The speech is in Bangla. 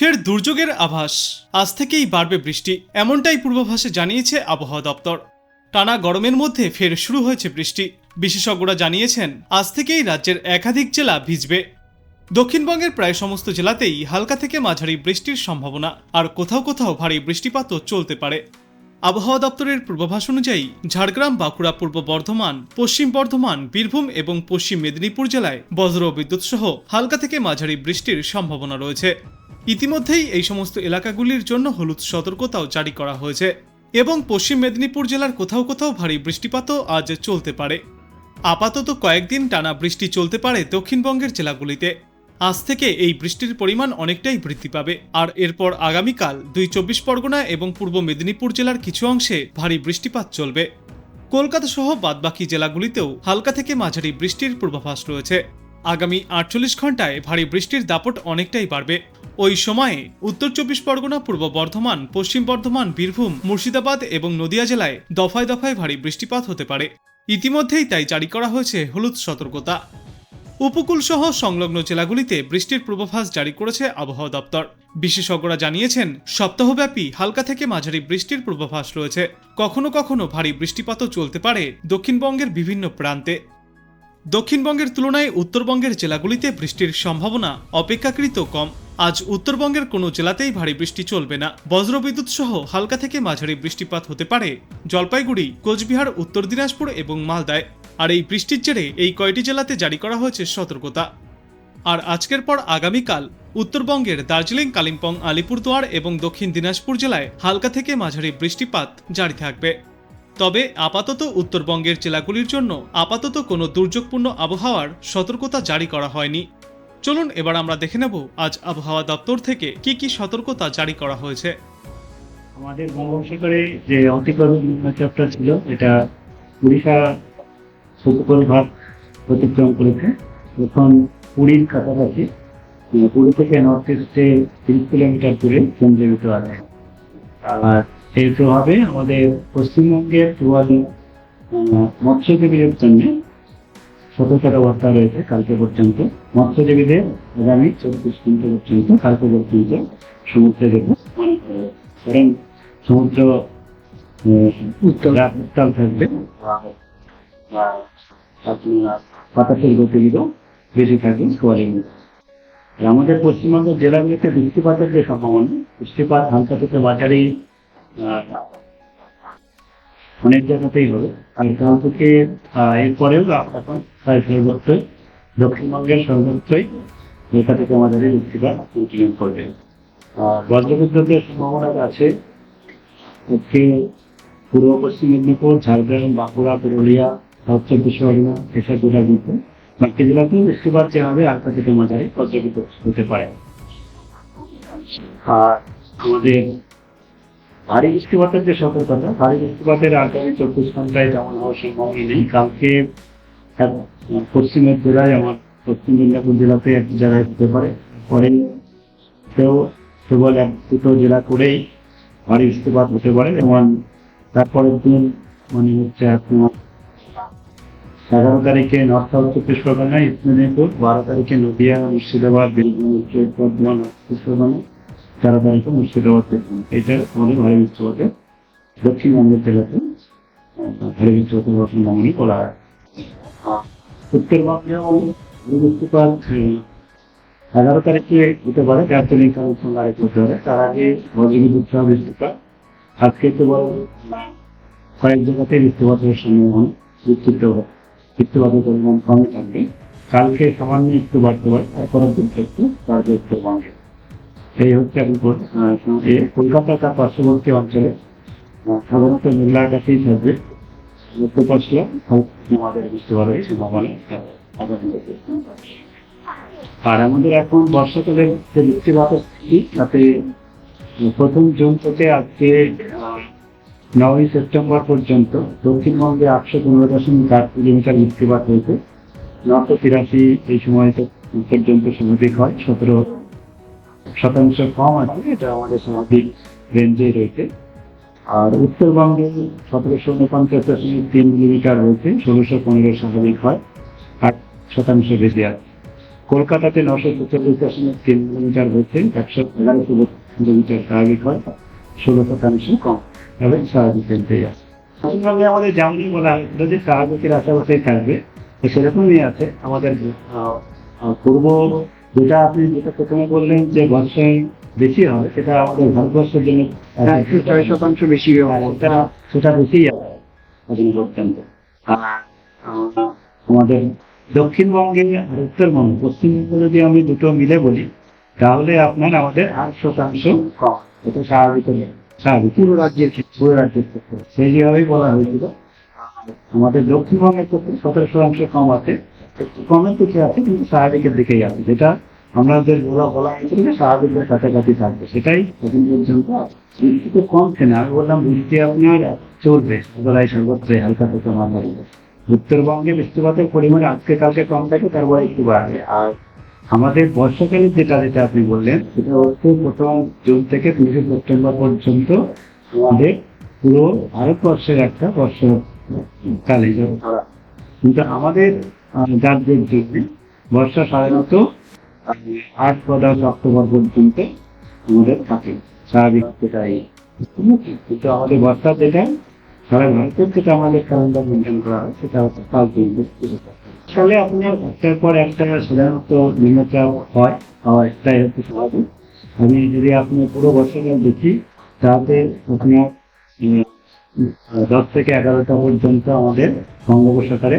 ফের দুর্যোগের আভাস। আজ থেকেই বাড়বে বৃষ্টি, এমনটাই পূর্বাভাসে জানিয়েছে আবহাওয়া দপ্তর। টানা গরমের মধ্যে ফের শুরু হয়েছে বৃষ্টি। বিশেষজ্ঞরা জানিয়েছেন, আজ থেকেই রাজ্যের একাধিক জেলা ভিজবে। দক্ষিণবঙ্গের প্রায় সমস্ত জেলাতেই হালকা থেকে মাঝারি বৃষ্টির সম্ভাবনা, আর কোথাও কোথাও ভারী বৃষ্টিপাতও চলতে পারে। আবহাওয়া দপ্তরের পূর্বাভাস অনুযায়ী, ঝাড়গ্রাম, বাঁকুড়া, পূর্ব বর্ধমান, পশ্চিম বর্ধমান, বীরভূম এবং পশ্চিম মেদিনীপুর জেলায় বজ্র বিদ্যুৎ সহ হালকা থেকে মাঝারি বৃষ্টির সম্ভাবনা রয়েছে। ইতিমধ্যেই এই সমস্ত এলাকাগুলির জন্য হলুদ সতর্কতাও জারি করা হয়েছে এবং পশ্চিম মেদিনীপুর জেলার কোথাও কোথাও ভারী বৃষ্টিপাতও আজ চলতে পারে। আপাতত কয়েকদিন টানা বৃষ্টি চলতে পারে দক্ষিণবঙ্গের জেলাগুলিতে। আজ থেকে এই বৃষ্টির পরিমাণ অনেকটাই বৃদ্ধি পাবে। আর এরপর আগামীকাল দুই চব্বিশ পরগনা এবং পূর্ব মেদিনীপুর জেলার কিছু অংশে ভারী বৃষ্টিপাত চলবে। কলকাতা সহ বাদবাকি জেলাগুলিতেও হালকা থেকে মাঝারি বৃষ্টির পূর্বাভাস রয়েছে। আগামী আটচল্লিশ ঘন্টায় ভারী বৃষ্টির দাপট অনেকটাই বাড়বে। ওই সময়ে উত্তর চব্বিশ পরগনা, পূর্ব বর্ধমান, পশ্চিম বর্ধমান, বীরভূম, মুর্শিদাবাদ এবং নদিয়া জেলায় দফায় দফায় ভারী বৃষ্টিপাত হতে পারে। ইতিমধ্যেই তাই জারি করা হয়েছে হলুদ সতর্কতা। উপকূল সহ সংলগ্ন জেলাগুলিতে বৃষ্টির পূর্বাভাস জারি করেছে আবহাওয়া দপ্তর। বিশেষজ্ঞরা জানিয়েছেন, সপ্তাহব্যাপী হালকা থেকে মাঝারি বৃষ্টির পূর্বাভাস রয়েছে। কখনো কখনো ভারী বৃষ্টিপাতও চলতে পারে দক্ষিণবঙ্গের বিভিন্ন প্রান্তে। দক্ষিণবঙ্গের তুলনায় উত্তরবঙ্গের জেলাগুলিতে বৃষ্টির সম্ভাবনা অপেক্ষাকৃত কম। আজ উত্তরবঙ্গের কোনো জেলাতেই ভারী বৃষ্টি চলবে না। বজ্রবিদ্যুৎ সহ হালকা থেকে মাঝারি বৃষ্টিপাত হতে পারে জলপাইগুড়ি, কোচবিহার, উত্তর দিনাজপুর এবং মালদায়। আর এই বৃষ্টির জেরে এই কয়টি জেলাতে জারি করা হয়েছে সতর্কতা। আর আজকের পর আগামীকাল উত্তরবঙ্গের দার্জিলিং, কালিম্পং, আলিপুরদুয়ার এবং দক্ষিণ দিনাজপুর জেলায় হালকা থেকে মাঝারি বৃষ্টিপাত জারি থাকবে। তবে আপাতত উত্তরবঙ্গের জেলাগুলির জন্য আপাতত কোনো দুর্যোগপূর্ণ আবহাওয়ার সতর্কতা জারি করা হয়নি। চলুন এবার আমরা দেখে নেব আজ আবহাওয়া দপ্তর থেকে কি কি সতর্কতা জারি করা হয়েছে। আমাদের বঙ্গোপসাগরে যে অতিক্রম নিম্নচাপটা ছিল, এটা উড়িষ্যা উপকূল ভাগ অতিক্রম করেছে। এখন পুরীর কাছাকাছি, পুরী থেকে নর্থ ইস্টে তিরিশ কিলোমিটার দূরে কেন্দ্রীভূত আছে। আর এর প্রভাবে আমাদের পশ্চিমবঙ্গের পূর্বালি মৎস্যজীবীদের জন্য সতর্কতা অবস্থা রয়েছে কালকে পর্যন্ত। মৎস্যজীবীদের আগামী চব্বিশ ঘণ্টা পর্যন্ত কালকে পর্যন্ত সমুদ্রে যেতে কারণ সমুদ্র উত্তাল। উত্তাল থাকবে। বাতাসের গতিবিধ বেশি থাকবে সোয়ারিং আমাদের পশ্চিমবঙ্গের জেলাগুলিতে বৃষ্টিপাতের যে সম্ভাবনা বৃষ্টিপাত হালকা থেকে মাঝারি অনেক জায়গাতেই হবে। আর কাল থেকে এরপরেও এখন প্রায় সর্বত্রই, দক্ষিণবঙ্গের সর্বত্রই এখান থেকে মাঝারি বৃষ্টিপাত কন্টিনিউ করবে। আর বজ্রবিদ্যুতের সম্ভাবনা আছে। হচ্ছে পূর্ব, পশ্চিম মেদিনীপুর, ঝাড়গ্রাম, বাঁকুড়া, পুরুলিয়া, সাউথ চব্বিশ পরগনা, এসব জেলাগুলিতে বাকি জেলাতেও বৃষ্টিপাত যে হবে আটটা থেকে মাঝারি বজ্রবিদ্যুৎ হতে পারে আর আমাদের ভারী বৃষ্টিপাতের যে সতর্কতা ভারী বৃষ্টিপাতের আগামী চব্বিশ ঘন্টায় যেমন হওয়ার সম্ভাবনা নেই কালকে এক পশ্চিমের জেলায় আমার পশ্চিম মেদিনীপুর জেলাতে এক জায়গায় হতে পারে। পরে কেউ কেবল এক দুটো জেলা করেই ভারী বৃষ্টিপাত হতে পারে। যেমন তারপরের দিন মানে হচ্ছে আপনার এগারো তারিখে নর্থ সাউথ চব্বিশ পরগনা ইস্ট মেদিনীপুর, বারো তারিখে নদিয়া, মুর্শিদাবাদ, বীরভূম, উত্তর বর্ধমান চব্বিশ পরগনা তারিখে মুর্শিদাবাদ এটা আমাদের ভারী বৃষ্টিপাতে দক্ষিণবঙ্গের জেলাতে ভারী বৃষ্টিপাত হওয়ার সম্ভাবনা বলা হয়। উত্তরবঙ্গেও বৃষ্টিপাত এগারো তারিখে হতে পারে দার্জিলিং কালেকশন আরেক হতে পারে তার আগে বজ্রবিদ্যুৎ সহ বৃষ্টিপাত আজকে কেবল কয়েক জায়গাতে বৃষ্টিপাত হওয়ার সম্ভাবনা বিস্তৃত বৃষ্টিপাতের পরিমাণ কমই থাকবে। কালকে সামান্য একটু বাড়তে পারে, তারপরের দিন একটু বাড়বে উত্তরবঙ্গে এই হচ্ছে কলকাতা তার পার্শ্ববর্তী অঞ্চলে সাধারণত মেঘলার কাছেই থাকবে। আর আমাদের এখন বর্ষাকালের যে বৃষ্টিপাতের স্থিতি, তাতে প্রথম জুন থেকে আজকে নয়ই সেপ্টেম্বর পর্যন্ত দক্ষিণবঙ্গে আটশো পনেরো দশমিক আট কিলোমিটার বৃষ্টিপাত হয়েছে। নশো তিরাশি এই সময় পর্যন্ত স্বাভাবিক হয়, সতেরো শতাংশ কম আছে, এটা আমাদের স্বাভাবিক রেঞ্জে রয়েছে। আর উত্তরবঙ্গে সতেরোশো উনপঞ্চাশ দশমিক তিন মিলিমিটার রয়েছে, ষোলোশো পনেরো স্বাভাবিক হয়, আট শতাংশ বেশি আছে। কলকাতাতে নশো পঁচাত্তর দশমিক তিন মিলিমিটার হচ্ছে একশো এগারো কিলোমিটার স্বাভাবিক হয়, ষোলো শতাংশ কম। এবং স্বাভাবিক টেম্পেই আছে। পশ্চিমবঙ্গে আমাদের যেমনই বলা হয়েছিল যে স্বাভাবিকের আশেপাশেই থাকবে সেরকমই আছে। আমাদের পূর্ব যেটা আপনি যেটা প্রথমে বললেন যে বর্ষায় বেশি হয় সেটা আমাদের ভারতবর্ষের জন্য হ্যাঁ, ছয় শতাংশ বেশি আর সেটা বেশি পর্যন্ত আমাদের দক্ষিণবঙ্গে আর উত্তরবঙ্গে পশ্চিমবঙ্গে যদি আমি দুটো মিলে বলি তাহলে আপনার আমাদের আট শতাংশ কম। এটা স্বাভাবিক স্বাভাবিক। পুরো রাজ্যের ক্ষেত্রে। পুরো রাজ্যের ক্ষেত্রে। সেই যেভাবেই বলা হয়েছিল আমাদের দক্ষিণবঙ্গের ক্ষেত্রে সতেরো শতাংশ কম আছে একটু কমের দিকে আছে কিন্তু স্বাভাবিকের দিকেই আছে যেটা আমাদের বলা বলা হয়েছিল স্বাভাবিকের কাছাকাছি থাকবে। সেটাই এখন পর্যন্ত আছে। তো কমছে না। আমি বললাম, বৃষ্টি আপনার চলবে। সর্বদাই সর্বত্রই হালকা থেকে মাঝারি উত্তরবঙ্গে বৃষ্টিপাতের পরিমাণ আজকে, কালকে কম থাকে, তারপরে একটু বাড়বে। আর আমাদের বর্ষাকালের যেটা যেটা আপনি বললেন, সেটা হচ্ছে প্রথম জুন থেকে তিরিশে সেপ্টেম্বর পর্যন্ত আমাদের পুরো ভারতবর্ষের একটা বর্ষাকালে। কিন্তু আমাদের রাজ্যের জন্য বর্ষা সাধারণত আট দশ অক্টোবর পর্যন্ত আমাদের থাকে। স্বাভাবিক যেটাই কিন্তু আমাদের বর্ষা যেটা, সারা ভারতের যেটা আমাদের ক্যালেন্ডার মেনটেন করা হয়, সেটা হচ্ছে পাঁচ দিন সালে আপনার একটার পর একটা সাধারণত নিম্নচাপ হয় আর একটাই হচ্ছে স্বাভাবিক। আমি যদি আপনি পুরো বছরটা দেখি তাতে আপনার দশ থেকে এগারোটা পর্যন্ত আমাদের বঙ্গোপসাগরে